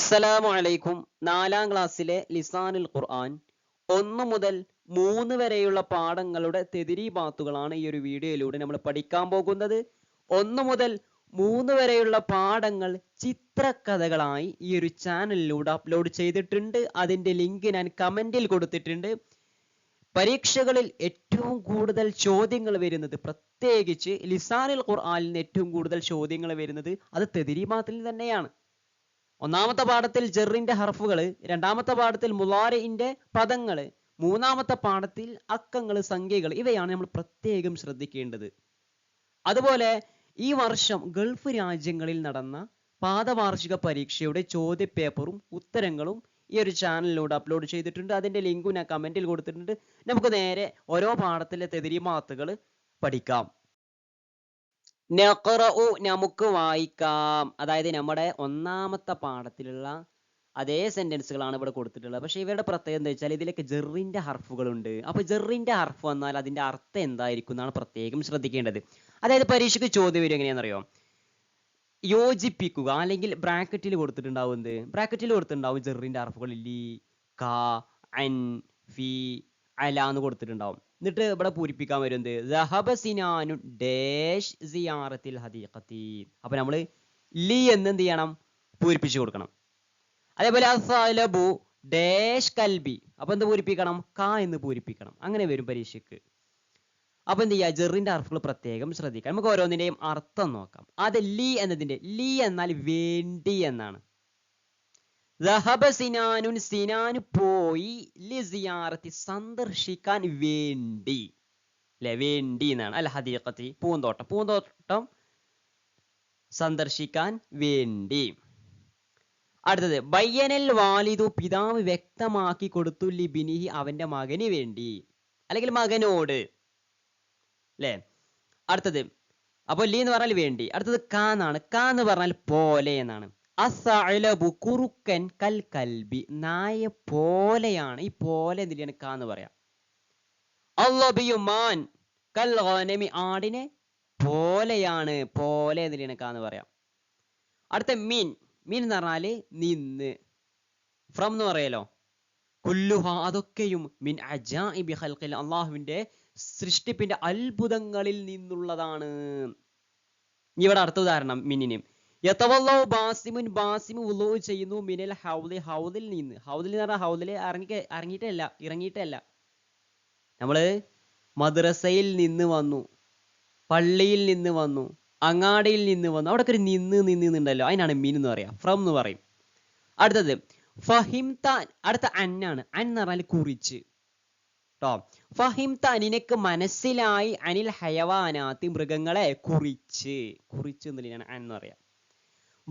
അസ്സലാമു അലൈക്കും നാലാം ക്ലാസ്സിലെ ലിസാനുൽ ഖുർആൻ ഒന്ന് മുതൽ മൂന്ന് വരെയുള്ള പാഠങ്ങളുടെ തെതിരീബാത്തുകളാണ് ഈ ഒരു വീഡിയോയിലൂടെ നമ്മൾ പഠിക്കാൻ പോകുന്നത്. ഒന്ന് മുതൽ മൂന്ന് വരെയുള്ള പാഠങ്ങൾ ചിത്രകഥകളായി ഈ ഒരു ചാനലിലൂടെ അപ്ലോഡ് ചെയ്തിട്ടുണ്ട്. അതിന്റെ ലിങ്ക് ഞാൻ കമന്റിൽ കൊടുത്തിട്ടുണ്ട്. പരീക്ഷകളിൽ ഏറ്റവും കൂടുതൽ ചോദ്യങ്ങൾ വരുന്നത് പ്രത്യേകിച്ച് ലിസാനുൽ ഖുർആനിൽ ഏറ്റവും കൂടുതൽ ചോദ്യങ്ങൾ വരുന്നത് അത് തെതിരീബാത്തിൽ തന്നെയാണ്. ഒന്നാമത്തെ പാഠത്തിൽ ജെറിന്റെ ഹർഫുകൾ രണ്ടാമത്തെ പാഠത്തിൽ മുലാരിന്റെ പദങ്ങൾ മൂന്നാമത്തെ പാഠത്തിൽ അക്കങ്ങൾ സംഖ്യകൾ ഇവയാണ് നമ്മൾ പ്രത്യേകം ശ്രദ്ധിക്കേണ്ടത്. അതുപോലെ ഈ വർഷം ഗൾഫ് രാജ്യങ്ങളിൽ നടന്ന പാദവാർഷിക പരീക്ഷയുടെ ചോദ്യപേപ്പറും ഉത്തരങ്ങളും ഈ ഒരു ചാനലിലൂടെ അപ്ലോഡ് ചെയ്തിട്ടുണ്ട്. അതിന്റെ ലിങ്കും ഞാൻ കമന്റിൽ കൊടുത്തിട്ടുണ്ട്. നമുക്ക് നേരെ ഓരോ പാഠത്തിലെ തെതിരിമാത്തുകൾ പഠിക്കാം. നഖറഉ നമുക്ക് വായിക്കാം. അതായത് നമ്മുടെ ഒന്നാമത്തെ പാഠത്തിലുള്ള അതേ സെന്റൻസുകളാണ് ഇവിടെ കൊടുത്തിട്ടുള്ളത്. പക്ഷേ ഇവരുടെ പ്രത്യേകത എന്താ വെച്ചാൽ ഇതിലൊക്കെ ജെറിന്റെ ഹർഫുകളുണ്ട്. അപ്പൊ ജെറിന്റെ ഹർഫ് വന്നാൽ അതിന്റെ അർത്ഥം എന്തായിരിക്കും എന്നാണ് പ്രത്യേകം ശ്രദ്ധിക്കേണ്ടത്. അതായത് പരീക്ഷയ്ക്ക് ചോദ്യം വരും എങ്ങനെയാണെന്നറിയോ? യോജിപ്പിക്കുക. അല്ലെങ്കിൽ ബ്രാക്കറ്റിൽ കൊടുത്തിട്ടുണ്ടാവും എന്ത്? ബ്രാക്കറ്റിൽ കൊടുത്തിട്ടുണ്ടാവും ജെറിന്റെ ഹർഫുകൾ ലി ക അൻ ഫി അല എന്ന് കൊടുത്തിട്ടുണ്ടാവും. എന്നിട്ട് ഇവിടെ പൂരിപ്പിക്കാൻ വരും എന്ത് സിനാനു ഡേഷ് സിയാറത്തിൽ ഹദീഖത്തി. അപ്പൊ നമ്മൾ ലി എന്ന് എന്ത് ചെയ്യണം? പൂരിപ്പിച്ചു കൊടുക്കണം. അതേപോലെ അസലബു ഡേഷ് കൽബി. അപ്പൊ എന്ത് പൂരിപ്പിക്കണം? കാ എന്ന് പൂരിപ്പിക്കണം. അങ്ങനെ വരും പരീക്ഷയ്ക്ക്. അപ്പൊ എന്ത് ചെയ്യുക? ജെറിന്റെ അർത്ഥങ്ങൾ പ്രത്യേകം ശ്രദ്ധിക്കാം നമുക്ക് ഓരോന്നിന്റെയും അർത്ഥം നോക്കാം. അത് ലി എന്നതിന്റെ ലി എന്നാൽ വേണ്ടി എന്നാണ്. സിനാനുൻ സിനാന് പോയി ലിസിയാറത്തി സന്ദർശിക്കാൻ വേണ്ടി. അല്ലെ വേണ്ടി എന്നാണ്. അല്ല ഹദീഖത്തി പൂന്തോട്ടം. പൂന്തോട്ടം സന്ദർശിക്കാൻ വേണ്ടി. അടുത്തത് ബയ്യനൽ വാലിദു പിതാവ് വ്യക്തമാക്കി കൊടുത്തു ലിബിനിഹി അവന്റെ മകന് വേണ്ടി. അല്ലെങ്കിൽ മകനോട്. അല്ലേ അടുത്തത് അപ്പോൾ ലി എന്ന് പറഞ്ഞാൽ വേണ്ടി. അടുത്തത് കാ എന്നാണ്. കാ എന്ന് പറഞ്ഞാൽ പോലെ എന്നാണ്. അസഅലബു കൽ കൽബി. നായ പോലെയാണ്. ഈ പോലെ എന്ന് പറയാം. കൽ ഗനമി. ആടിനെ പോലെയാണ്. പോലെ എന്ന് പറയാം. അടുത്ത മീൻ. മീൻ എന്ന് പറഞ്ഞാൽ നിന്ന്. ഫ്രം എന്ന് പറയലോ? കുല്ലുഹ. അതൊക്കെയും മിൻ അജാഇബി ഖൽഖിൽ. അള്ളാഹുവിന്റെ സൃഷ്ടിപ്പിന്റെ അത്ഭുതങ്ങളിൽ നിന്നുള്ളതാണ്. ഇവിടെ അടുത്ത ഉദാഹരണം മിന്നിന് യതവല്ലോ ബാസിമുൻ ബാസിമു ഉലോ ചെയ്യുന്നു മിനൽ ഹൗലി ഹൗദിൽ നിന്ന്. ഹൗദിൽ എന്ന് പറഞ്ഞാൽ ഹൗദിൽ ഇറങ്ങി ഇറങ്ങിയിട്ടല്ല ഇറങ്ങിയിട്ടല്ല. നമ്മൾ മദ്രസയിൽ നിന്ന് വന്നു പള്ളിയിൽ നിന്ന് വന്നു അങ്ങാടിയിൽ നിന്ന് വന്നു അവിടെ ഒരു നിന്ന് നിന്ന് നിന്നുണ്ടല്ലോ അതിനാണ് മീൻ എന്ന് പറയാ. ഫ്രം എന്ന് പറയും. അടുത്തത് ഫഹിംതാൻ അടുത്ത അന്നാണ് അൻ എന്ന് പറഞ്ഞാൽ കുറിച്ച്. കേട്ടോ ഫഹിംത നിനക്ക് മനസ്സിലായി അനിൽ ഹയവാനാത്തി മൃഗങ്ങളെ കുറിച്ച്. കുറിച്ച് എന്നുള്ളതാണ് അൻ എന്ന് പറയാം.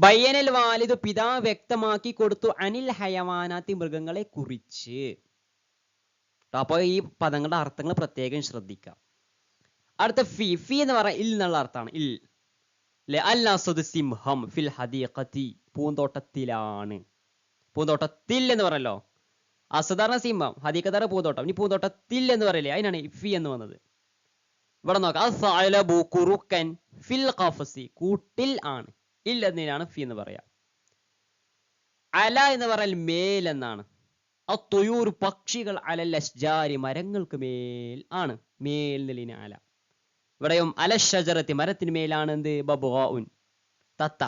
ബയ്യനൽ വാലിദ് പിതാവ് വ്യക്തമാക്കി കൊടുത്തു അനിൽ ഹയവാനാത്തി മൃഗങ്ങളെ കുറിച്ച്. അപ്പൊ ഈ പദങ്ങളുടെ അർത്ഥങ്ങൾ പ്രത്യേകം ശ്രദ്ധിക്കാം. അടുത്ത ഫി ഫി എന്ന് പറഞ്ഞാൽ ഇൽ എന്നുള്ള അർത്ഥമാണ് ഇൽ. അല്ലെ അല്ലാസദ് സിംഹം ഫിൽ ഹദീഖത്തി പൂന്തോട്ടത്തിലാണ്. പൂന്തോട്ടത്തിൽ എന്ന് പറയല്ലോ അസധാരണ സിംഹം ഹദീഖത്താറ് പൂന്തോട്ടം. ഇനി പൂന്തോട്ടത്തിൽ എന്ന് പറയില്ലേ അതിനാണ് ഫി എന്ന് വന്നത്. ഇവിടെ നോക്കാം. കുറുക്കൻ ഫിൽ ഖഫസി കൂട്ടിൽ ആണ്. ഇൽ എന്നതിനാണ് ഫി എന്ന് പറയാ. അല എന്ന് പറഞ്ഞാൽ മേൽ എന്നാണ്. തൊയൂർ പക്ഷികൾ അലൽ മരങ്ങൾക്ക് മേൽ ആണ്. മേൽ അല. ഇവിടെയും അലഷജറത്തി മരത്തിന് മേലാണ് എന്ത്? ബബുൻ തത്ത.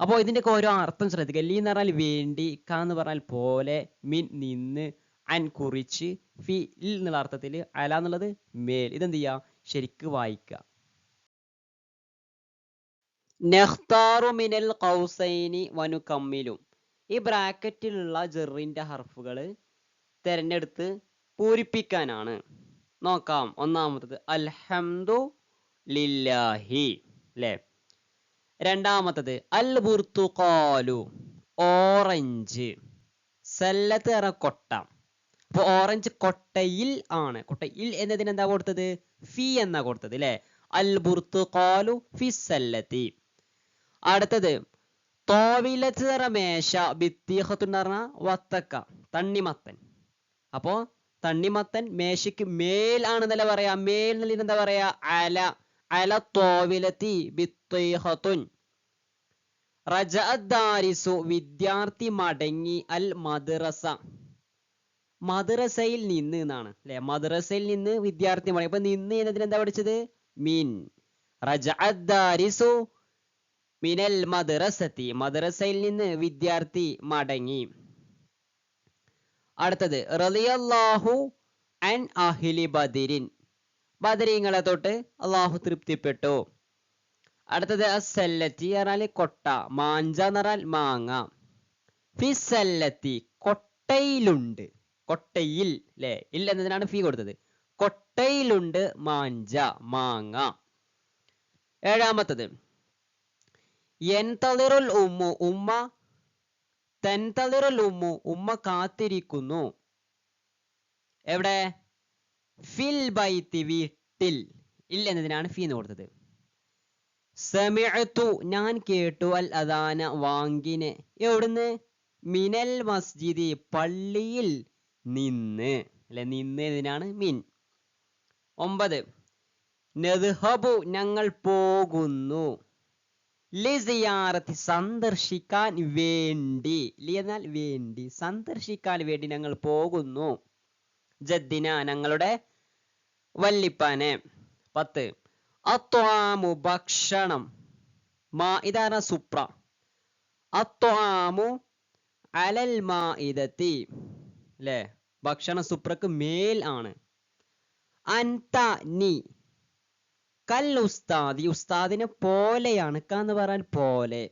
അപ്പോൾ ഇതിന്റെയൊക്കെ ഓരോ അർത്ഥം ശ്രദ്ധിക്കുക. ലീ എന്ന് പറഞ്ഞാൽ വേണ്ടി ക എന്ന് പറഞ്ഞാൽ പോലെ മിൻ നിന്ന് അൻ കുറിച്ച് ഫി എന്നുള്ള അർത്ഥത്തിൽ അല എന്നുള്ളത് മേൽ. ഇതെന്ത് ചെയ്യുക? ശരിക്ക് വായിക്കുക. നെഹ്താറു മിനൽ കൗസൈനി വനുകമ്മിലും ഈ ബ്രാക്കറ്റിലുള്ള ജെറിന്റെ ഹർഫുകൾ തിരഞ്ഞെടുത്ത് പൂരിപ്പിക്കാനാണ്. നോക്കാം ഒന്നാമത്തത് അൽഹംദു ലില്ലാഹി അല്ലേ രണ്ടാമത്തത് അൽ ബുർത്തുകാലു ഓറഞ്ച് സല്ലത്ത് കൊട്ട. അപ്പൊ ഓറഞ്ച് കൊട്ടയിൽ ആണ്. കൊട്ടയിൽ എന്നതിന് എന്താ കൊടുത്തത്? ഫി എന്നാ കൊടുത്തത് അല്ലെ അൽ ബുർത്തുകാലു ഫി സല്ലത്തി. അടുത്തത് തോവിലത്ത് എറ മേശ ബിത്തീഹത്ത് എന്ന് പറഞ്ഞ വത്തക്ക തണ്ണിമത്തൻ. അപ്പോ തണ്ണിമത്തൻ മേശയ്ക്ക് മേൽ ആണെന്നല്ല പറയാ? മേൽ എന്നല്ല എന്താ പറയാ? അല അല തോവിലത്തി ബിത്തീഹത്തുൻ റജഅദ്ദാരിസു വിദ്യാർത്ഥി മടങ്ങി അൽ മദ്രസ. മദ്രസയിൽ നിന്ന് എന്നാണ് അല്ലെ? മദ്രസയിൽ നിന്ന് വിദ്യാർത്ഥി മടങ്ങി. അപ്പൊ നിന്ന് എന്നതിന് എന്താ പഠിച്ചത്? മീൻ. റജഅദ്ദാരിസു മിനൽ മദ്രസത്തി മദ്രസയിൽ നിന്ന് വിദ്യാർത്ഥി മടങ്ങി. അടുത്തത് റളിയല്ലാഹു അൻ അഹ്ലി ബദരിൻ. ബദരീങ്ങളെ തൊട്ട് അള്ളാഹു തൃപ്തിപ്പെട്ടു. അടുത്തത് അസല്ലത്തി പറഞ്ഞാൽ കൊട്ട മാഞ്ച എന്ന് പറഞ്ഞാൽ മാങ്ങ. ഫിസല്ലത്തി കൊട്ടയിലുണ്ട്. കൊട്ടയിൽ അല്ലെ ഇല്ല എന്നതിനാണ് ഫീ കൊടുത്തത്. കൊട്ടയിലുണ്ട് മാഞ്ച മാങ്ങ. ഏഴാമത്തത് എൻതളിറുൽ ഉമ്മു ഉമ്മ തെൻതളിറുൽ ഉമ്മു ഉമ്മ കാത്തിരിക്കുന്നു. എവിടെ? ഫിൽ ബൈത്തി വീട്ടിൽ. ഇല്ല എന്നതിനാണ് ഫീ എന്ന് കൊടുത്തത്. സമിഅത്തു ഞാൻ കേട്ടു അൽ അദാന വാങ്കിനെ. എവിടുന്ന്? മിനൽ മസ്ജിദി പള്ളിയിൽ നിന്ന്. അല്ലെ നിന്ന് എന്നതിനാണ് മിൻ. ഒമ്പത് നെദ്ഹബു ഞങ്ങൾ പോകുന്നു. ലിസിയാറത്തി സന്ദർശിക്കാൻ വേണ്ടി. ലി എന്നാൽ വേണ്ടി. സന്ദർശിക്കാൻ വേണ്ടി ഞങ്ങൾ പോകുന്നു. ജദ്ദിന ഞങ്ങളുടെ വല്ലിപ്പാനെ. പത്ത്. അത്വാമു ഭക്ഷണം. മാ ഇതാണ് സുപ്ര. അത്വാമു അലൽ മാ ഇതത്തി അല്ലേ ഭക്ഷണ സുപ്രക്ക് മേൽ ആണ്. അൻത നീ. കൽ ഉസ്താദി ഉസ്താദിനെ പോലെയാണ്. ക എന്ന് പറയാൻ പോലെ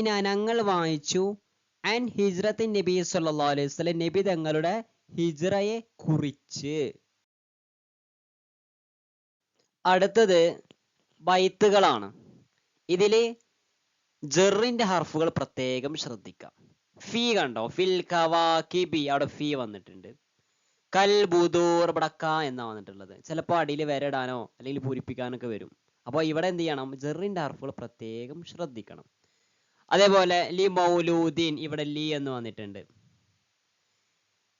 ഞങ്ങൾ വായിച്ചു. അൻ ഹിജ്റത്തിൻ നബി സല്ലല്ലാഹു അലൈഹി നബി തങ്ങളുടെ ഹിജ്റയെ കുറിച്ച്. അടുത്തത് ബൈത്തുകളാണ്. ഇതിൽ ജെറിന്റെ ഹർഫുകൾ പ്രത്യേകം ശ്രദ്ധിക്കാം. ഫീ കണ്ടോ? ഫിൽ കവാ കിബി അവിടെ ഫീ വന്നിട്ടുണ്ട്. കൽ ബുദൂർ ബടക്ക എന്നാ വന്നിട്ടുള്ളത്. ചിലപ്പോൾ അടിയിൽ വരടാനോ അല്ലെങ്കിൽ പൂരിപ്പിക്കാനൊക്കെ വരും. അപ്പോൾ ഇവിടെ എന്ത് ചെയ്യണം? ജെറിന്റെ അർഫുകൾ പ്രത്യേകം ശ്രദ്ധിക്കണം. അതേപോലെ ലി മൗലൂദീൻ ഇവിടെ ലി എന്ന് വന്നിട്ടുണ്ട്.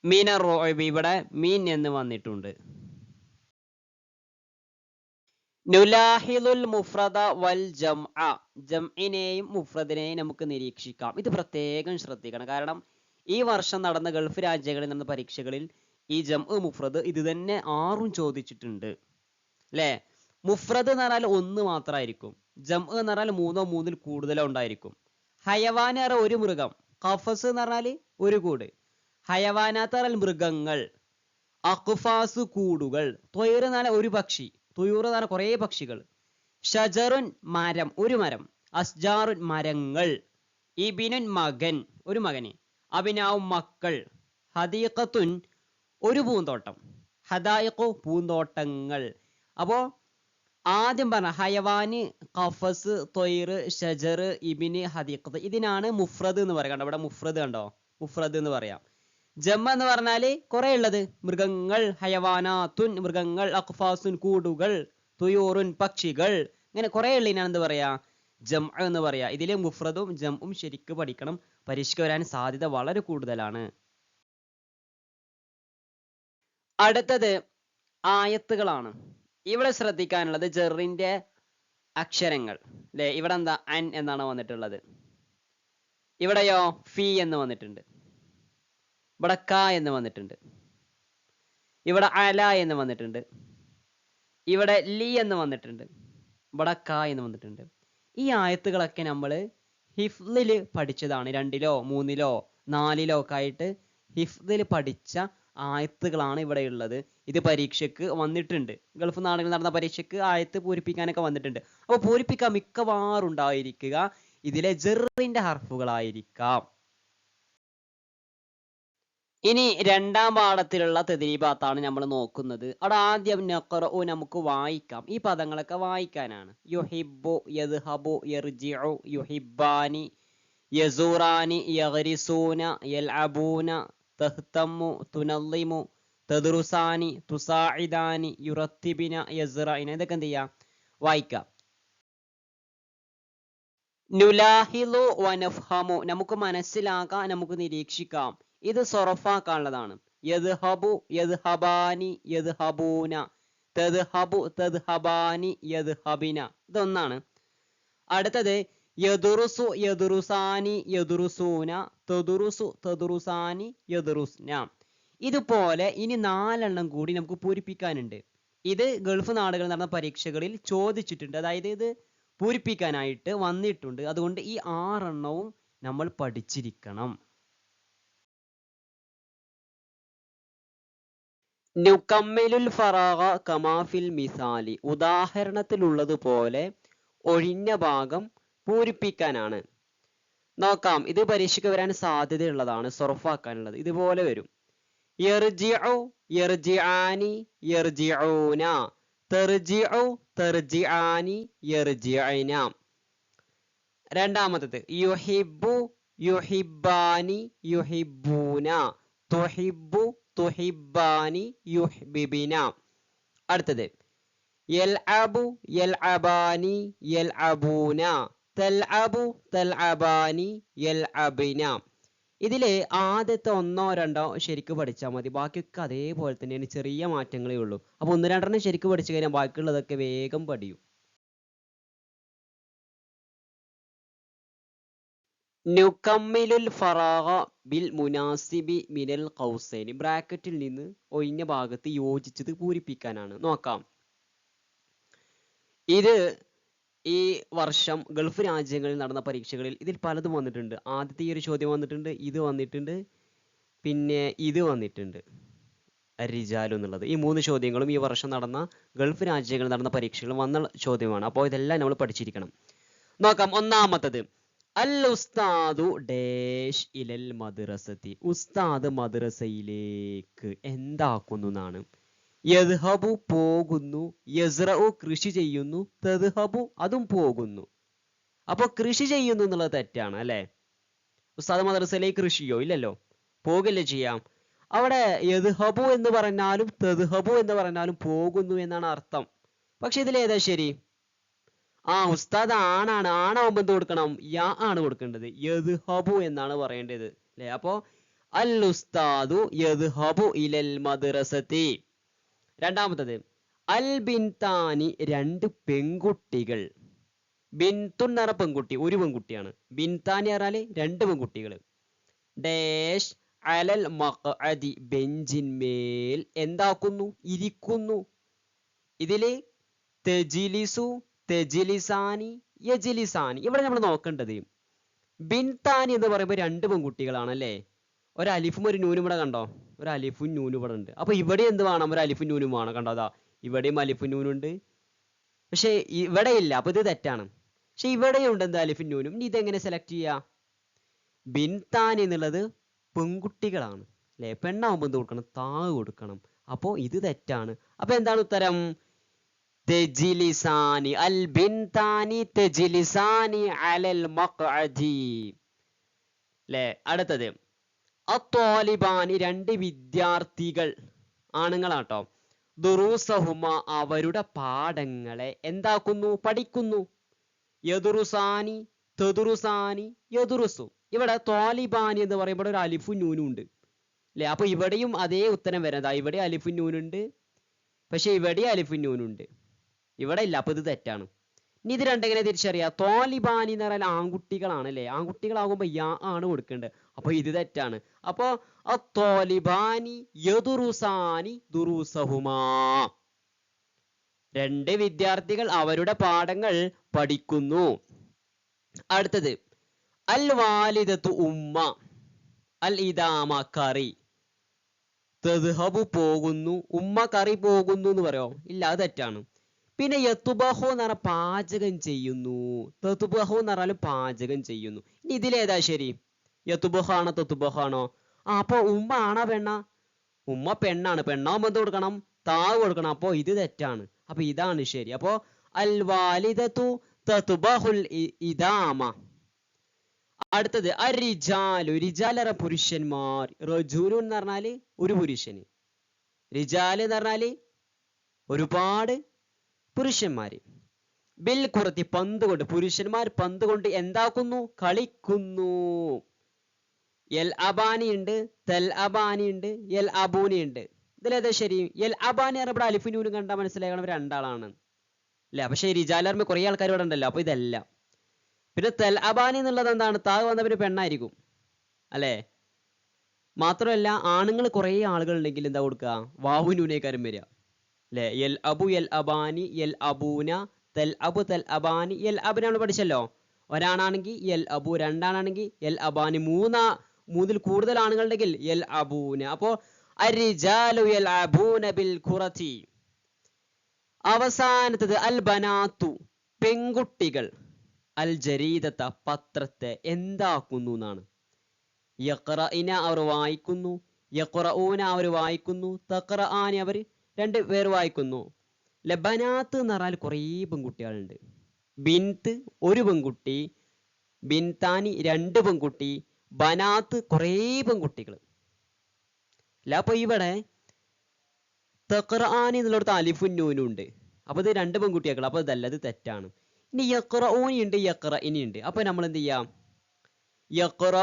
മീന റോബി ഇവിടെ മീൻ എന്ന് വന്നിട്ടുണ്ട്. മുഫ്രദ വൽ ജംഅ. ജംഇനെയും മുഫ്രദിനെയും നമുക്ക് നിരീക്ഷിക്കാം. ഇത് പ്രത്യേകം ശ്രദ്ധിക്കണം. കാരണം ഈ വർഷം നടന്ന ഗൾഫ് രാജ്യങ്ങളിൽ നടന്ന പരീക്ഷകളിൽ ഈ ജം മുഫ്രദ് ഇത് തന്നെ ആറും ചോദിച്ചിട്ടുണ്ട്. അല്ലേ മുഫ്രദ് എന്ന് പറഞ്ഞാൽ ഒന്ന് മാത്രമായിരിക്കും ജം എന്ന് പറഞ്ഞാൽ മൂന്നോ മൂന്നിൽ കൂടുതലോ ഉണ്ടായിരിക്കും. ഹയവാൻ പറഞ്ഞാൽ ഒരു മൃഗം. കഫസ് എന്ന് പറഞ്ഞാൽ ഒരു കൂട്. ഹയവാനാത്ത് പറഞ്ഞാൽ മൃഗങ്ങൾ. അഖ്ഫാസ് കൂടുകൾ. തൊയർ എന്ന് പറഞ്ഞാൽ ഒരു പക്ഷി. തൊയൂർ എന്ന് പറഞ്ഞാൽ കുറേ പക്ഷികൾ. ഷജറുൻ മരം. ഒരു മരം. അസ്ജാറുൻ മരങ്ങൾ. ഇബിനുൻ മകൻ. ഒരു മകന്. അബിനാവും മക്കൾ. ഹദീഖത്തുൻ ഒരു പൂന്തോട്ടം. ഹദായിഖു പൂന്തോട്ടങ്ങൾ. അപ്പോ ആദ്യം പറഞ്ഞ ഹയവാന് കഫസ് തൊയ്റ് ഷജർ ഇബിന് ഹദീഖത്ത് ഇതിനാണ് മുഫ്രദ് എന്ന് പറയുക ഇവിടെ മുഫ്രദ് കണ്ടോ? മുഫ്രദ് എന്ന് പറയാം. ജമ്മ എന്ന് പറഞ്ഞാൽ കുറെ ഉള്ളത്. മൃഗങ്ങൾ ഹയവാനാത്തുൻ മൃഗങ്ങൾ അഖ്ഫാസുൻ കൂടുകൾ തുയൂറുൻ പക്ഷികൾ. ഇങ്ങനെ കുറെ ഉള്ളതിനാണ് എന്ത് പറയാ? ജം എന്ന് പറയാ. ഇതിലെ മുഫ്രദും ജംഉം ശരിക്ക് പഠിക്കണം. പരീക്ഷയ്ക്ക് വരാൻ സാധ്യത വളരെ കൂടുതലാണ്. അടുത്തത് ആയത്തുകളാണ്. ഇവിടെ ശ്രദ്ധിക്കാനുള്ളത് ജെറിന്റെ അക്ഷരങ്ങൾ. അല്ലെ ഇവിടെ എന്താ അൻ എന്നാണ് വന്നിട്ടുള്ളത്. ഇവിടെയോ ഫി എന്ന് വന്നിട്ടുണ്ട്. ഇവിടെ ക എന്ന് വന്നിട്ടുണ്ട്. ഇവിടെ അല എന്ന് വന്നിട്ടുണ്ട്. ഇവിടെ ലി എന്ന് വന്നിട്ടുണ്ട്. ഇവിടെ ക എന്ന് വന്നിട്ടുണ്ട്. ഈ ആയത്തുകളൊക്കെ നമ്മൾ ഹിഫ്ലിൽ പഠിച്ചതാണ്. രണ്ടിലോ മൂന്നിലോ നാലിലോ ഒക്കെ ആയിട്ട് ഹിഫ്ലിൽ പഠിച്ച ആയത്തുകളാണ് ഇവിടെ ഉള്ളത് ഇത് പരീക്ഷയ്ക്ക് വന്നിട്ടുണ്ട്. ഗൾഫ് നാടുകളിൽ നടന്ന പരീക്ഷയ്ക്ക് ആയത്ത് പൂരിപ്പിക്കാനൊക്കെ വന്നിട്ടുണ്ട്. അപ്പോൾ പൂരിപ്പിക്കാൻ മിക്കവാറും ഉണ്ടായിരിക്കുക ഇതിലെ ജെറിന്റെ ഹർഫുകളായിരിക്കാം. ഇനി രണ്ടാം പാഠത്തിലുള്ള തെതിരീബാത്താണ് നമ്മൾ നോക്കുന്നത്. അവിടെ ആദ്യം നമുക്ക് വായിക്കാം. ഈ പദങ്ങളൊക്കെ വായിക്കാനാണ്. യുഹിബു യദ്ഹബു യർജിഉ യുഹിബ്ബാനി യസൂറാനി യഗ്രിസൂന യൽഅബൂന തഹ്തമ്മു തുനല്ലിമു തദ്റുസാനി തുസാഇദാനി യുറത്തിബിന യസ്റഇന. ഇതൊക്കെ എന്ത് ചെയ്യാം? വായിക്കാം നുലാഹിലു വനഫ്ഹമു. നമുക്ക് മനസ്സിലാക്കാം നമുക്ക് നിരീക്ഷിക്കാം. ഇത് സൊറഫാക്കാനുള്ളതാണ്. യദ്ഹബു യദ്ഹബാനി യദ്ഹബൂന. തദ്ഹബു തദ്ഹബാനി യദ്ഹബിന. ഇതൊന്നാണ്. അടുത്തത് യദുറുസു യദുറുസാനി യദുറുസൂന. തദുറുസു തദുറുസാനി യദുറുസ്ന. ഇതുപോലെ ഇനി നാലെണ്ണം കൂടി നമുക്ക് പൂരിപ്പിക്കാനുണ്ട്. ഇത് ഗൾഫ് നാടുകളിൽ നടന്ന പരീക്ഷകളിൽ ചോദിച്ചിട്ടുണ്ട്. അതായത് ഇത് പൂരിപ്പിക്കാനായിട്ട് വന്നിട്ടുണ്ട്. അതുകൊണ്ട് ഈ ആറെണ്ണവും നമ്മൾ പഠിച്ചിരിക്കണം. നുക്കമ്മിലുൽ ഫറാഗ കമാഫിൽ മിസാലി. ഉദാഹരണത്തിലുള്ളതുപോലെ ഒഴിഞ്ഞ ഭാഗം പൂരിപ്പിക്കാനാണ്. നോക്കാം. ഇത് പരീക്ഷയ്ക്ക് വരാൻ സാധ്യതയുള്ളതാണ്. സൊറഫാക്കാനുള്ളത് ഇതുപോലെ വരും. യർജിഉ യർജിആനി യർജിഊന. തർജിഉ തർജിആനി യർജിഅന രണ്ടാമത്തത്. യുഹിബ്ബു യുഹിബ്ബാനി യുഹിബ്ബൂന. തുഹിബ്ബു തുഹിബ്ബാനി യുഹ്ബിബിന അടുത്തത്. യൽഅബു യൽഅബാനി യൽഅബൂന. തൽഅബു തൽഅബാനി യൽഅബിന. ഇതിലെ ആദ്യത്തെ ഒന്നോ രണ്ടോ ശരിക്ക് പഠിച്ചാൽ മതി. ബാക്കിയൊക്കെ അതേപോലെ തന്നെയാണ്. ചെറിയ മാറ്റങ്ങളേ ഉള്ളൂ. അപ്പൊ ഒന്ന് രണ്ടെണ്ണം ശരിക്ക് പഠിച്ചു കഴിഞ്ഞാൽ ബാക്കിയുള്ളതൊക്കെ വേഗം പഠിയും. നുക്കമ്മിലുൽ ഫറാഹ ബിൽ മുനാസിബി മിനൽ ഖൗസൈനി. ബ്രാക്കറ്റിൽ നിന്ന് ഒഴിഞ്ഞ ഭാഗത്ത് യോജിച്ചത് പൂരിപ്പിക്കാനാണ്. നോക്കാം. ഇത് ഈ വർഷം ഗൾഫ് രാജ്യങ്ങളിൽ നടന്ന പരീക്ഷകളിൽ ഇതിൽ പലതും വന്നിട്ടുണ്ട്. ആദ്യത്തെ ഈ ഒരു ചോദ്യം വന്നിട്ടുണ്ട് ഇത് വന്നിട്ടുണ്ട് പിന്നെ ഇത് വന്നിട്ടുണ്ട്. റിജാലു എന്നുള്ളത്. ഈ മൂന്ന് ചോദ്യങ്ങളും ഈ വർഷം നടന്ന ഗൾഫ് രാജ്യങ്ങളിൽ നടന്ന പരീക്ഷകളിൽ വന്ന ചോദ്യമാണ്. അപ്പോൾ ഇതെല്ലാം നമ്മൾ പഠിച്ചിരിക്കണം. നോക്കാം ഒന്നാമത്തത്. അൽ ഉസ്താദു ഡേഷ് ഇലൽ മദ്രസത്തി. ഉസ്താദ് മദ്രസയിലേക്ക് എന്താക്കുന്നു എന്നാണ്. യദ്ഹബു പോകുന്നു യസ്റഉ കൃഷി ചെയ്യുന്നു തദ്ഹബു അതും പോകുന്നു. അപ്പോൾ കൃഷി ചെയ്യുന്നു എന്നുള്ളത് തെറ്റാണ് അല്ലേ? ഉസ്താദ് മദ്രസയിലേക്ക് കൃഷിയോ ഇല്ലല്ലോ? പോകില്ലേ ചെയ്യാം. അവിടെ യദ്ഹബു എന്ന് പറഞ്ഞാലും തദ്ഹബു എന്ന് പറഞ്ഞാലും പോകുന്നു എന്നാണ് അർത്ഥം. പക്ഷെ ഇതിൽ ഏതാ ശരി? ആ ഉസ്താദ് ആണാണ് ആണാവുമ്പോ എന്ത് കൊടുക്കണം? യാ ആണ് കൊടുക്കേണ്ടത്. യദ്ഹബു എന്നാണ് പറയേണ്ടത്. അല്ലേ? അപ്പോ അൽ ഉസ്താദു യദ്ഹബു ഇലൽ മദ്രസത്തി. രണ്ടാമത്തത് അൽ ബിൻതാനി രണ്ട് പെൺകുട്ടികൾ. ബിൻതുൻ എന്ന് പറഞ്ഞ പെൺകുട്ടി ഒരു പെൺകുട്ടിയാണ്. ബിൻതാനി പറഞ്ഞാൽ രണ്ട് പെൺകുട്ടികൾ ഡേഷ് അലൽ മഖഅദി ബെഞ്ചിന്മേൽ എന്താക്കുന്നു? ഇരിക്കുന്നു. ഇതിൽ തെജിലിസു തെജിലിസാനി യജിലിസാനി. ഇവിടെ നമ്മൾ നോക്കേണ്ടത് ബിൻതാനി എന്ന് പറയുമ്പോൾ രണ്ട് പെൺകുട്ടികളാണ് അല്ലേ ഒരു അലിഫും ഒരു ന്യൂനും ഇവിടെ കണ്ടോ? ഒരു അലിഫും ന്യൂനും ഇവിടെ ഉണ്ട്. അപ്പൊ ഇവിടെ എന്ത് വേണം? ഒരു അലിഫും ന്യൂനും വേണം കണ്ടോ? അതാ ഇവിടെയും അലിഫും ന്യൂനും നൂനുണ്ട് പക്ഷെ ഇവിടെ ഇല്ല അപ്പൊ ഇത് തെറ്റാണ്. പക്ഷെ ഇവിടെയുണ്ട് എന്ത് അലിഫും ന്യൂനും ഇനി ഇതെങ്ങനെ സെലക്ട് ചെയ്യാ? ബിൻതാൻ എന്നുള്ളത് പെൺകുട്ടികളാണ്. അല്ലെ? പെണ്ണാവുമ്പോൾ എന്ത് കൊടുക്കണം? താ കൊടുക്കണം. അപ്പോ ഇത് തെറ്റാണ്. അപ്പൊ എന്താണ് ഉത്തരം? അൽ ബിൻതാനി അലൽ മഖഅദി. അടുത്തത്. അത്തോലിബാനി രണ്ട് വിദ്യാർത്ഥികൾ ആണുങ്ങളാട്ടോ. ദുറൂസഹുമ അവരുടെ പാഠങ്ങളെ എന്താക്കുന്നു? പഠിക്കുന്നു. യദുറുസാനി തെതുറുസാനി യദുറുസു. ഇവിടെ തോലിബാനി എന്ന് പറയുമ്പോൾ ഒരു അലിഫു നൂനും ഉണ്ട്. അല്ലെ? അപ്പൊ ഇവിടെയും അതേ ഉത്തരം വരുന്നതാ. ഇവിടെ അലിഫും നൂനുണ്ട്. പക്ഷെ ഇവിടെ അലിഫും നൂനുണ്ട്. ഇവിടെ ഇല്ല. അപ്പൊ ഇത് തെറ്റാണ്. ഇനി ഇത് രണ്ടെങ്ങനെ തിരിച്ചറിയാം. തോലിബാനി എന്ന് പറഞ്ഞാൽ ആൺകുട്ടികളാണ് അല്ലേ? ആൺകുട്ടികളാകുമ്പോ യാ ആണ് കൊടുക്കേണ്ടത് അപ്പൊ ഇത് തെറ്റാണ്. അപ്പൊ തോലിബാനി യദുറുസാനി ദുറൂസഹുമാ. രണ്ട് വിദ്യാർത്ഥികൾ അവരുടെ പാഠങ്ങൾ പഠിക്കുന്നു. അടുത്തത് അൽ വാലിദത്തു ഉമ്മ അൽ ഇദാമ കറി. തദ്ഹബു പോകുന്നു ഉമ്മ കറി പോകുന്നു എന്ന് പറയോ? ഇല്ല അത് തെറ്റാണ്. പിന്നെ യത്തുബഹു എന്ന് പറഞ്ഞാൽ പാചകം ചെയ്യുന്നു. തത്തുബഹു എന്ന് പറഞ്ഞാലും പാചകം ചെയ്യുന്നു. ഇനി ഇതിലേതാ ശരി? യത്തുബഹു ആണോ തത്തുബഹു ആണോ? ആ അപ്പൊ ഉമ്മ ആണോ പെണ്ണ? ഉമ്മ പെണ്ണാണ്. പെണ്ണാവുമ്പോ എന്ത് കൊടുക്കണം? താവ് കൊടുക്കണം. അപ്പോ ഇത് തെറ്റാണ്. അപ്പൊ ഇതാണ് ശരി. അപ്പോ അൽ വാലിദത്തു തത്തുബഹുൽ ഇദാമ. അടുത്തത് അരിജാലു. റിജാലറ പുരുഷന്മാർ. റജുലു എന്ന് പറഞ്ഞാൽ ഒരു പുരുഷന്. റിജാൽ എന്ന് പറഞ്ഞാൽ ഒരുപാട് പുരുഷന്മാര്. ബിൽ കുറത്തി പന്ത് കൊണ്ട് പുരുഷന്മാർ പന്ത് കൊണ്ട് എന്താക്കുന്നു? കളിക്കുന്നു. എൽ അബാനി ഉണ്ട് തെൽ അബാനി ഉണ്ട് എൽ അബൂനി ഉണ്ട്. ഇതിലേതാ ശരി? എൽ അബാനി പറഞ്ഞപ്പോൾ അലിഫിനൂനും കണ്ടാൽ മനസ്സിലാക്കണം രണ്ടാളാണ്. അല്ലെ? പക്ഷെ റിജാലർമ്മ കുറെ ആൾക്കാർ ഇവിടെ ഉണ്ടല്ലോ അപ്പൊ ഇതല്ല. പിന്നെ തെൽ അബാനി എന്നുള്ളത് എന്താണ്? താഴെ വന്ന പിന്നെ പെണ്ണായിരിക്കും. അല്ലേ? മാത്രമല്ല ആണുങ്ങൾ കുറേ ആളുകൾ ഉണ്ടെങ്കിൽ എന്താ കൊടുക്കുക? വാഹുനൂനേക്കാരും വരിക. അല്ലേ എൽ അബു എൽ അബാനി എൽ അബൂന തൽ അബു തൽ അബാനി എൽ അബിനെ നമ്മൾ പഠിച്ചല്ലോ. ഒരാണാണെങ്കിൽ എൽ അബു രണ്ടാണാണെങ്കിൽ എൽ അബാനി മൂന്നാ മൂന്നിൽ കൂടുതൽ ആണുങ്ങളുണ്ടെങ്കിൽ എൽ അബൂന. അപ്പോ അരിജാലു എൽ അബൂന ബിൽ ഖുറത്തി. അവസാനത്തത് അൽ ബനാത്തു പെൺകുട്ടികൾ. അൽ ജരീദത്ത പത്രത്തെ എന്താക്കുന്നു എന്നാണ്. യഖ്റഇന അവർ വായിക്കുന്നു യഖ്റഊന അവർ വായിക്കുന്നു തഖ്റആനി അവർ രണ്ട് പേർ വായിക്കുന്നു. ലബനാത്ത് എന്ന് പറഞ്ഞാൽ കുറേ പെൺകുട്ടികളുണ്ട്. ബിൻത്ത് ഒരു പെൺകുട്ടി ബിൻതാനി രണ്ട് പെൺകുട്ടി ബനാത്ത് കുറേ പെൺകുട്ടികൾ അല്ല അപ്പൊ ഇവിടെ തഖ്റആനി എന്നുള്ളടത്ത് അലിഫു നൂനും ഉണ്ട്. അപ്പൊ ഇത് രണ്ട് പെൺകുട്ടിയാക്കൾ അപ്പൊ ഇതല്ല ഇത് തെറ്റാണ്. ഇനി യഖ്റഊനി ഉണ്ട് യഖ്റഇനി ഉണ്ട്. അപ്പൊ നമ്മൾ എന്ത് ചെയ്യാം? യക്ര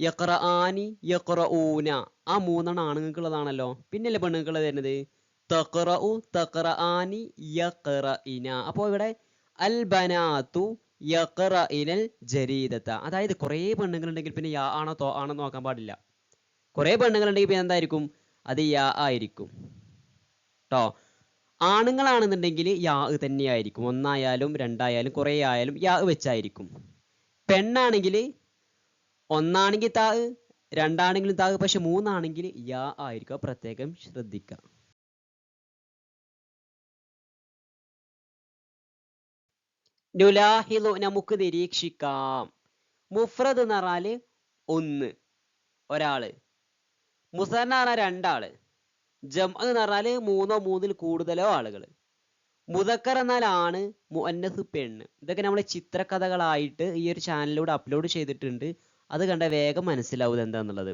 യക്ര ആനി യക്ര ഊന ആ മൂന്നെണ്ണം ആണുങ്ങൾക്കുള്ളതാണല്ലോ. പിന്നല്ലേ പെണ്ണുങ്ങൾക്കുള്ളത് വരുന്നത്? തഖ്റഉ തഖ്റആനി യഖ്റഇന. അപ്പോൾ ഇവിടെ അൽ ബനാത്തു യഖ്റഇനൽ ജരീദത അതായത് കുറേ പെണ്ണുങ്ങളുണ്ടെങ്കിൽ പിന്നെ യാ ആണോ തോ ആണോ നോക്കാൻ പാടില്ല. കുറേ പെണ്ണുങ്ങളുണ്ടെങ്കിൽ പിന്നെ എന്തായിരിക്കും? അത് യാ ആയിരിക്കും. ട്ടോ. ആണുങ്ങളാണെന്നുണ്ടെങ്കിൽ യാ തന്നെയായിരിക്കും. ഒന്നായാലും രണ്ടായാലും കുറേ ആയാലും യാ വെച്ചായിരിക്കും. പെണ്ണാണെങ്കിൽ ഒന്നാണെങ്കിൽ താ രണ്ടാണെങ്കിലും താ പക്ഷെ മൂന്നാണെങ്കിൽ യാ ആയിരിക്കും. പ്രത്യേകം ശ്രദ്ധിക്കുക നുലാഹിലു നമുക്ക് നിരീക്ഷിക്കാം. മുഫ്രദ് എന്ന് പറഞ്ഞാൽ ഒന്ന് ഒരാൾ. മുസന്ന പറഞ്ഞാൽ രണ്ടാൾ. ജം എന്ന് പറഞ്ഞാൽ മൂന്നോ മൂന്നിൽ കൂടുതലോ ആളുകൾ മുതക്കർ എന്നാൽ ആണ് മുഅന്നസ് പെണ്ണ്. ഇതൊക്കെ നമ്മൾ ചിത്രകഥകളായിട്ട് ഈ ഒരു ചാനലിലൂടെ അപ്ലോഡ് ചെയ്തിട്ടുണ്ട്. അത് കണ്ട വേഗം മനസ്സിലാവും എന്താന്നുള്ളത്.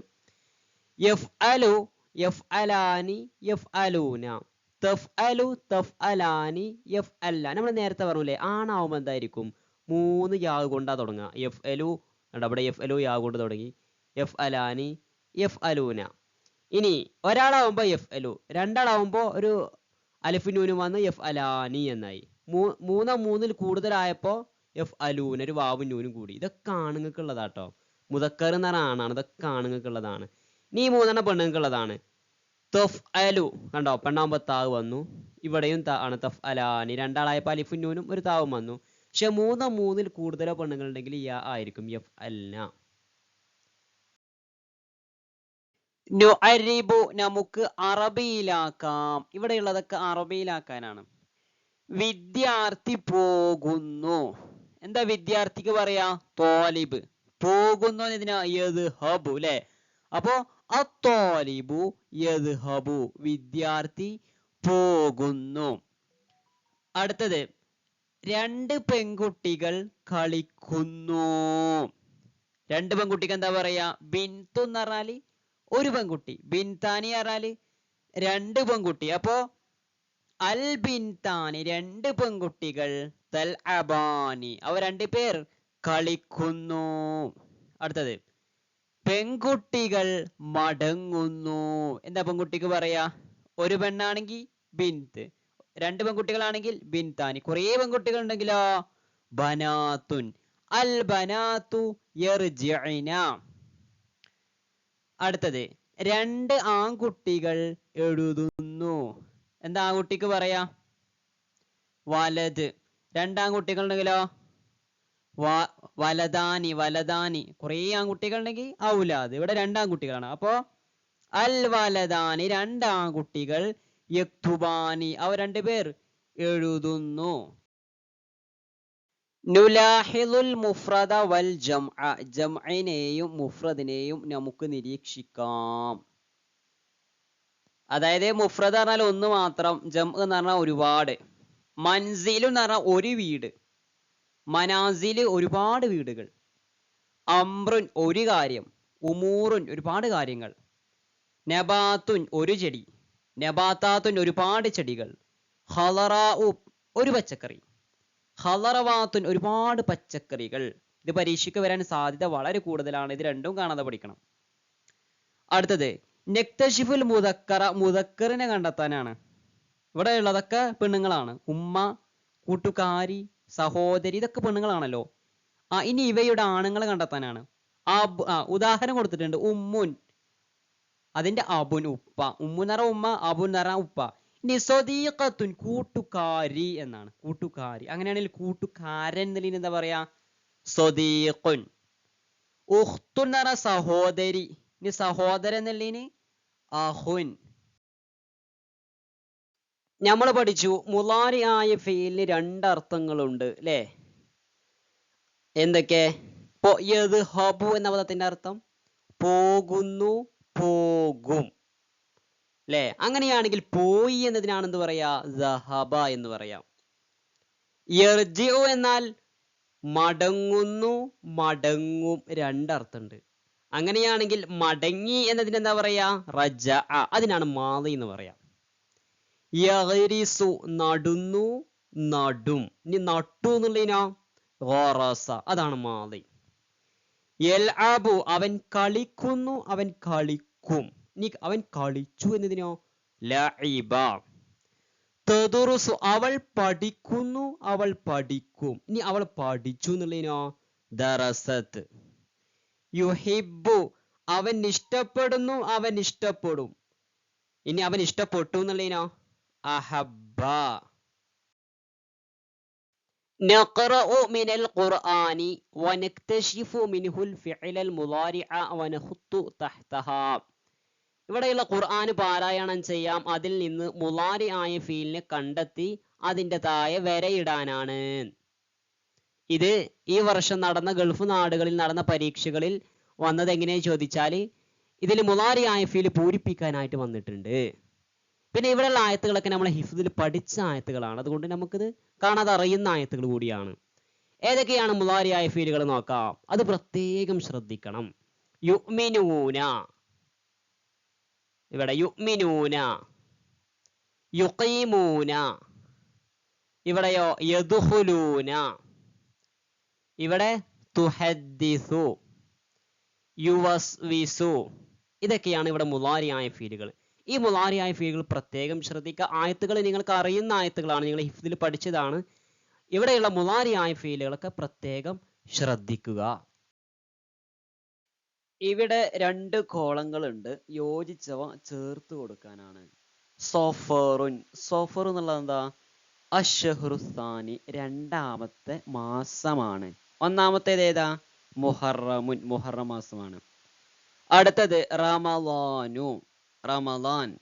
യഫ് അലു യഫ് അലാനി യഫ് അലൂന തഫ് അലു തഫ് അലാനി അല്ല നമ്മൾ നേരത്തെ പറഞ്ഞില്ലേ ആണാവുമ്പോൾ എന്തായിരിക്കും? മൂന്ന് യാ കൊണ്ടാ തുടങ്ങുക എഫ് അലു അവിടെ എഫ് അലു യാ കൊണ്ട് തുടങ്ങി. എഫ് അലാനി എഫ് അലൂന ഇനി ഒരാളാവുമ്പോൾ എഫ് അലു രണ്ടാളാവുമ്പോൾ ഒരു അലിഫിനൂനും വന്ന് എഫ് അലാനി എന്നായി മൂന്നോ മൂന്നിൽ കൂടുതലായപ്പോൾ എഫ് അലൂന ഒരു വാവും നൂനും കൂടി. ഇതൊക്കെ ആണുങ്ങൾക്കുള്ളതാട്ടോ. മുതക്കർ എന്ന് ആണാണ്. ഇതൊക്കെ ആണുങ്ങൾക്കുള്ളതാണ്. ഈ മൂന്നെണ്ണം പെണ്ണുങ്ങൾക്കുള്ളതാണ്. തഫ് അലു കണ്ടോ? പെണ്ണാകുമ്പോൾ താവ് വന്നു. ഇവിടെയും താ ആണ് തഫ് അലാനി രണ്ടാളായ പലിഫുന്നൂനും ഒരു താവും വന്നു. പക്ഷെ മൂന്ന് മൂന്നിൽ കൂടുതലോ പെണ്ണുങ്ങളുണ്ടെങ്കിൽ യാ ആയിരിക്കും യഫ് അല്ല നുഅരിബു നമുക്ക് അറബിയിലാക്കാം. ഇവിടെയുള്ളതൊക്കെ അറബിയിലാക്കാനാണ്. വിദ്യാർത്ഥി പോകുന്നു. എന്താ വിദ്യാർത്ഥിക്ക് പറയാ? തോലിബ്. പോകുന്നു ഇതിനാ ഏത് ഹബു അല്ലേ അപ്പോ അത്തോലിബു യദ്ഹബു വിദ്യാർത്ഥി പോകുന്നു. അടുത്തത് രണ്ട് പെൺകുട്ടികൾ കളിക്കുന്നു. രണ്ട് പെൺകുട്ടിക്ക് എന്താ പറയാ? ബിന്തു എന്ന് പറഞ്ഞാൽ ഒരു പെൺകുട്ടി. ബിൻതാനി പറഞ്ഞാൽ രണ്ട് പെൺകുട്ടി. അപ്പോ അൽ ബിൻതാനി രണ്ട് പെൺകുട്ടികൾ തൽ അബാനി. അവ രണ്ട് പേർ കളിക്കുന്നു. അടുത്തത് പെൺകുട്ടികൾ മടങ്ങുന്നു. എന്താ പെൺകുട്ടിക്ക് പറയാ? ഒരു പെണ്ണാണെങ്കിൽ ബിൻത്ത് രണ്ട് പെൺകുട്ടികളാണെങ്കിൽ ബിൻതാനി കുറേ പെൺകുട്ടികൾ ഉണ്ടെങ്കിലോ ബനാത്തുൻ. അൽ ബനാത്തു അടുത്തത് രണ്ട് ആൺകുട്ടികൾ എഴുതുന്നു. എന്താ ആൺകുട്ടിക്ക് പറയാ? വലത്. രണ്ടാൺകുട്ടികൾ ഉണ്ടെങ്കിലോ വ- വലദാനി വലതാനി. കുറേ ആൺകുട്ടികൾ ഉണ്ടെങ്കിൽ ഔലാദ്. ഇവിടെ രണ്ടാൺകുട്ടികളാണ് അപ്പോ അൽ വലദാനി വലതാനി രണ്ടാൺകുട്ടികൾ യക്തുബാനി. അവ രണ്ടുപേർ എഴുതുന്നു. നുലാഹിദുൽ മുഫ്രദ വൽ ജംഅ. ജംഅനെയും മുഫ്രദിനെയും നമുക്ക് നിരീക്ഷിക്കാം. അതായത് മുഫ്രദ് പറഞ്ഞാൽ ഒന്ന് മാത്രം ജം എന്ന് പറഞ്ഞാൽ ഒരുപാട്. മൻസിലു എന്ന് പറഞ്ഞാൽ ഒരു വീട്. മനാസിൽ ഒരുപാട് വീടുകൾ. അമ്രുൻ ഒരു കാര്യം ഉമൂറുൻ ഒരുപാട് കാര്യങ്ങൾ. നബാത്തുൻ ഒരു ചെടി നബാത്താത്തുൻ ഒരുപാട് ചെടികൾ. ഹലറാഉ ഒരു പച്ചക്കറി. ഹലറവാത്തുൻ ഒരുപാട് പച്ചക്കറികൾ. ഇത് പരീക്ഷയ്ക്ക് വരാൻ സാധ്യത വളരെ കൂടുതലാണ്. ഇത് രണ്ടും കാണാതെ പഠിക്കണം. അടുത്തത് നെക്തഷിഫുൽ മുതക്കറ മുതക്കറിനെ കണ്ടെത്താനാണ്. ഇവിടെ ഉള്ളതൊക്കെ പെണ്ണുങ്ങളാണ്. ഉമ്മ കൂട്ടുകാരി സഹോദരി ഇതൊക്കെ പെണ്ണുങ്ങളാണല്ലോ. ആ ഇനി ഇവയുടെ ആണുങ്ങൾ കണ്ടെത്താനാണ്. ആ ഉദാഹരണം കൊടുത്തിട്ടുണ്ട്. ഉമ്മുൻ. അതിന്റെ അബുൻ ഉപ്പ. ഉമ്മു എന്ന് പറഞ്ഞാൽ ഉമ്മ അബുൻ പറഞ്ഞാൽ ഉപ്പ. ഇനി സ്വദീഖത്തുൻ കൂട്ടുകാരി എന്നാണ്. കൂട്ടുകാരി. അങ്ങനെയാണെങ്കിൽ കൂട്ടുകാരൻ എന്നതിന് എന്താ പറയാ? സ്വദീഖുൻ ഉഖ്തു സഹോദരി. ഇനി സഹോദരൻ എന്നുള്ളതിന് അഹുൻ. നമ്മൾ പഠിച്ചു മുലാരിയായ ഫെയിലിന് രണ്ടർത്ഥങ്ങളുണ്ട് അല്ലേ എന്തൊക്കെ? ഇപ്പോ ഹബു എന്ന പദത്തിന്റെ അർത്ഥം? പോകുന്നു പോകും അല്ലേ അങ്ങനെയാണെങ്കിൽ പോയി എന്നതിനാണ് എന്ത് പറയാ? സഹബ എന്ന് പറയാം. എന്നാൽ മടങ്ങുന്നു മടങ്ങും രണ്ടർത്ഥമുണ്ട് അങ്ങനെയാണെങ്കിൽ മടങ്ങി എന്നതിന് എന്താ പറയാ? റജ അതിനാണ് മാതി എന്ന് പറയാം. യഗ്രിസു നടുന്നു നടും. ഇനി നട്ടു എന്നുള്ളതിനോ? അതാണ് മാതി. ആബു അവൻ കളിക്കുന്നു അവൻ കളിക്കും. ഇനി അവൻ കളിച്ചു എന്നതിനോ? ലഇബ. തദുറുസു അവൾ പഠിക്കുന്നു അവൾ പഠിക്കും. ഇനി അവൾ പഠിച്ചു എന്നുള്ളതിനോ? ദറസത്ത് യുഹിബു അവൻ ഇഷ്ടപ്പെടുന്നു അവൻ ഇഷ്ടപ്പെടും. ഇനി അവൻ ഇഷ്ടപ്പെട്ടു എന്നുള്ളതിനോ? അഹബ്ബ نقرأ من القرآن ونكتشف منه الفعل المضارع ونخط تحتها ഇവിടെയുള്ള ഖുർആൻ പാരായണം ചെയ്യാം അതിൽ നിന്ന് മുലാരി ആയ ഫീലിനെ കണ്ടെത്തി അതിൻ്റെ താഴെ വരയിടാനാണ് ഇത് ഈ വർഷം നടന്ന ഗൾഫ് നാടുകളിൽ നടന്ന പരീക്ഷകളിൽ വന്നത് എങ്ങനെയാ ചോദിച്ചാൽ ഇതിൽ മുലാരി ആയ ഫീൽ പൂരിപ്പിക്കാനായിട്ട് വന്നിട്ടുണ്ട് പിന്നെ ഇവിടെയുള്ള ആയത്തുകളൊക്കെ നമ്മൾ ഹിഫ്ദിൽ പഠിച്ച ആയത്തുകളാണ്. അതുകൊണ്ട് നമുക്കിത് കാണാതെ അറിയുന്ന ആയത്തുകൾ കൂടിയാണ്. ഏതൊക്കെയാണ് മുളാരിയായ ഫീലുകൾ നോക്കാം. അത് പ്രത്യേകം ശ്രദ്ധിക്കണം. യുഅ്മിനൂന. ഇവിടെ യുഅ്മിനൂന. യുഖീമൂന. ഇവിടെയോ യദ്ഖുലൂന. ഇവിടെ തുഹദ്ദിസു. യുവസ്വിസു. ഇതൊക്കെയാണ് ഇവിടെ മുളാരിയായ ഫീലുകൾ. ഈ മുലാരിയായ ഫീലുകൾ പ്രത്യേകം ശ്രദ്ധിക്കുക. ആയത്തുകൾ നിങ്ങൾക്ക് അറിയുന്ന ആയത്തുകളാണ് നിങ്ങൾ ഹിഫ്ദിൽ പഠിച്ചതാണ്. ഇവിടെയുള്ള മുലാരിയായ ഫീലുകളൊക്കെ പ്രത്യേകം ശ്രദ്ധിക്കുക. ഇവിടെ രണ്ട് കോളങ്ങളുണ്ട്. യോജിച്ചവ ചേർത്ത് കൊടുക്കാനാണ്. സോഫറുൻ. സോഫർ എന്നുള്ളത് എന്താ? അഷഹറുസ്ഥാനി രണ്ടാമത്തെ മാസമാണ്. ഒന്നാമത്തേത് ഏതാ? മുഹറമുൻ. മുഹറം മാസമാണ്. അടുത്തത് റമലാനു റമലാൻ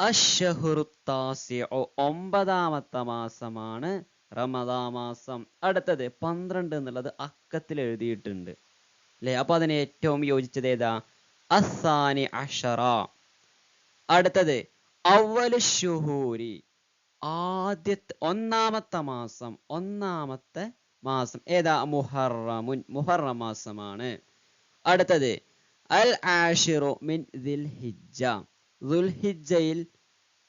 അഷഹുറുത്താസിഒ ഒമ്പതാമത്തെ മാസമാണ് റമദാ മാസം. അടുത്തത് പന്ത്രണ്ട് എന്നുള്ളത് അക്കത്തിൽ എഴുതിയിട്ടുണ്ട്. അല്ലെ? അപ്പൊ അതിന് ഏറ്റവും യോജിച്ചത് ഏതാ? അസാനി അഷറ. അടുത്തത് അവൽ ഷുഹൂരി. ആദ്യത്തെ ഒന്നാമത്തെ മാസം ഒന്നാമത്തെ മാസം. ഏതാ? മുഹറമുൻ മുഹറം മാസമാണ്. അടുത്തത് അൽ ആഷിറു മിൻ ദിൽ ഹിജ്ജ ദുൽഹിജ്ജയിൽ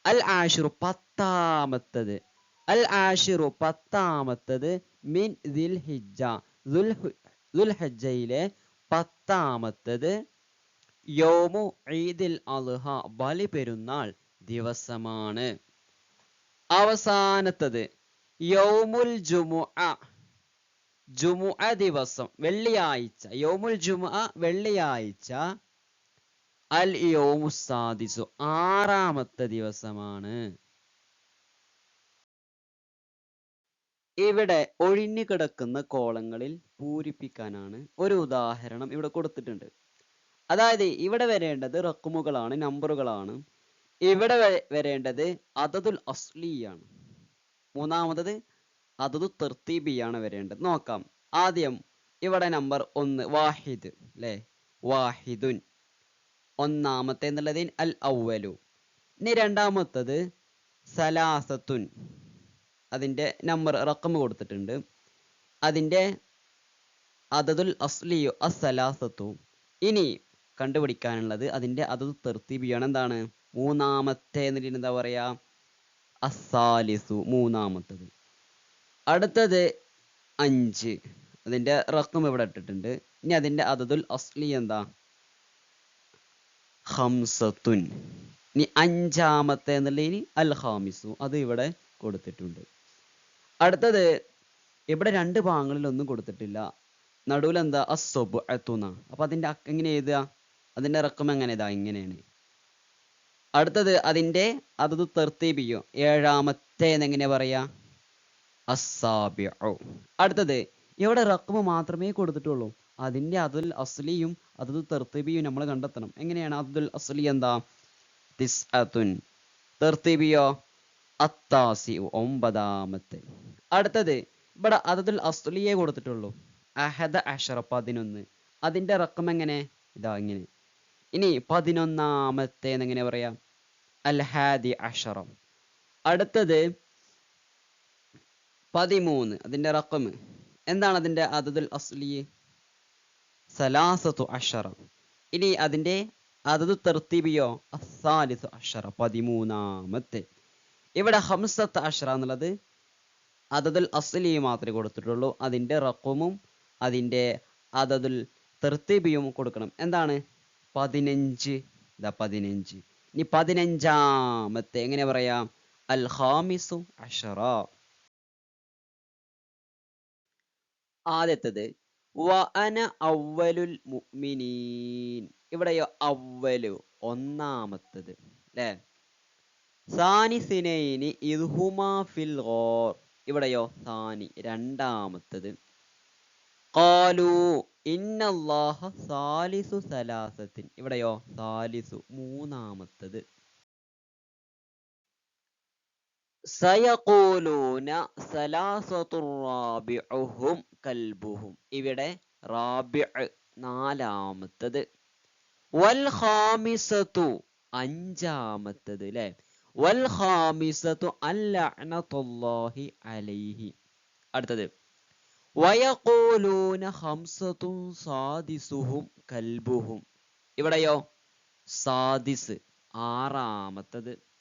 അൽ ആഷിറു പത്താമത്തത്. അൽ ആഷിറു പത്താമത്തത് മിൻ ദിൽ ദുൽഹിജ്ജയിലെ ദുൽഹജ്ജയിലെ പത്താമത്തത് യോമു ഈദിൽ അൽഹ ബലി പെരുന്നാൾ ദിവസമാണ്. അവസാനത്തത് യൗമുൽ ജുമുഅ ജുമുഅ ദിവസം വെള്ളിയാഴ്ച യോമുൽ ജുമുഅ വെള്ളിയാഴ്ച അൽ യോമു സാദിസു ആറാമത്തെ ദിവസമാണ്. ഇവിടെ ഒഴിഞ്ഞു കിടക്കുന്ന കോളങ്ങളിൽ പൂരിപ്പിക്കാനാണ് ഒരു ഉദാഹരണം ഇവിടെ കൊടുത്തിട്ടുണ്ട്. അതായത് ഇവിടെ വരേണ്ടത് റക്കുമുകളാണ് നമ്പറുകളാണ്. ഇവിടെ വരേണ്ടത് അതതുൽ അസ്ലിയാണ് മൂന്നാമത്തത് അതതു തെർത്തീബിയാണ് വരേണ്ടത്. നോക്കാം. ആദ്യം ഇവിടെ നമ്പർ ഒന്ന് വാഹിദ് അല്ലേ വാഹിദുൻ. ഒന്നാമത്തെ എന്നുള്ളതിൽ അൽ ഔവലു ഇനി രണ്ടാമത്തത് സലാസത്തുൻ. അതിന്റെ നമ്പർ റക്കം കൊടുത്തിട്ടുണ്ട്. അതിന്റെ അതതുൽ അസ്ലിയു അസലാസത്തു ഇനി കണ്ടുപിടിക്കാനുള്ളത് അതിന്റെ അതത് തെർത്തീബിയാണ്. എന്താണ്? മൂന്നാമത്തെ എന്നിട്ട് എന്താ പറയാ? അസാലിസു മൂന്നാമത്തത്. അടുത്തത് അഞ്ച്. അതിന്റെ റക്കം ഇവിടെ ഇട്ടിട്ടുണ്ട്. ഇനി അതിന്റെ അതതുൽ അസ്ലി എന്താ? ഹംസത്തുൻ ഇനി അഞ്ചാമത്തെ എന്നുള്ള ഇനി അൽ ഹാമിസു അത് ഇവിടെ കൊടുത്തിട്ടുണ്ട്. അടുത്തത് ഇവിടെ രണ്ട് ഭാഗങ്ങളിൽ ഒന്നും കൊടുത്തിട്ടില്ല. നടുവിൽ എന്താ? അസ്സൊബ് എത്തുന്ന അപ്പൊ അക്ക എങ്ങനെ എഴുതുക? അതിന്റെ റക്കം എങ്ങനെ ഇതാ? ഇങ്ങനെയാണ്. അടുത്തത് അതിന്റെ അതത് തെർത്തീബിയോ ഏഴാമത്തെ എന്നെങ്ങനെ പറയാ? അസാബിഉ അടുത്തത് ഇവിടെ റക്കമ മാത്രമേ കൊടുത്തിട്ടുള്ളൂ? അതിന്റെ അതുൽ അസ്ലിയും അതത് തെർത്തിബിയും നമ്മൾ കണ്ടെത്തണം. എങ്ങനെയാണ് അതുൽ അസ്ലി എന്താ? തിസ് അതുൻ തെർത്തിബിയോ? അത്താസി ഒമ്പതാമത്തെ. അടുത്തത് ഇവിടെ അതതുൽ അസ്ലിയെ കൊടുത്തിട്ടുള്ളൂ. അഹദ അഷറ പതിനൊന്ന്. അതിന്റെ റക്കം എങ്ങനെ? ഇതാ ഇങ്ങനെ. ഇനി പതിനൊന്നാമത്തെ എന്നെങ്ങനെ പറയാം? അൽ ഹാദി അഷറം. അടുത്തത് പതിമൂന്ന്. അതിന്റെ റക്കം. എന്താണ് അതിന്റെ അതതുൽ അസ്ലി? സലാസത്തു അഷറ. ഇനി അതിന്റെ അതത് തെർത്തിബിയോ? അസാലിസു അഷറ. പതിമൂന്നാമത്തെ. ഇവിടെ ഹംസത്ത് അഷറ എന്നുള്ളത് അതതുൽ അസ്ലി മാത്രമേ കൊടുത്തിട്ടുള്ളൂ. അതിന്റെ റക്കമും അതിന്റെ അതതുൽ തെർത്തിബിയും കൊടുക്കണം. എന്താണ്? പതിനഞ്ച്. ഇതാ പതിനഞ്ച്. ഇനി പതിനഞ്ചാമത്തെ എങ്ങനെ പറയാം? അൽ ഹാമിസു അഷറ. ആദ്യത്തത്. വ അന മുഅ്മിനീൻ. ഇവിടെയോ അവലു ഒന്നാമത്തത്. അല്ലേ സാനി സിനൈനി ഇദ്ഹുമാ ഫിൽ ഗോർ ഇവിടെയോ സാനി. രണ്ടാമത്തത്. കാലു ഇന്നല്ലാഹ സാലിസു സലാസത്തിൻ. ഇവിടെയോ സാലിസു. മൂന്നാമത്തത്. സയഖൂലൂന സലാസത്തു റാബിഉഹും കൽബുഹും. ഇവിടെ റാബിഉ നാലാമത്തത്. വൽ ഖാമിസതു അഞ്ചാമത്തത് ല്ലേ? വൽ ഖാമിസതു അല്ലഅനതുല്ലാഹി അലൈഹി. അടുത്തത്. വയഖൂലൂന ഖംസതു സാദിസുഹും കൽബുഹും. ഇവിടെയോ? സാദിസ്. ആറാമത്തത്.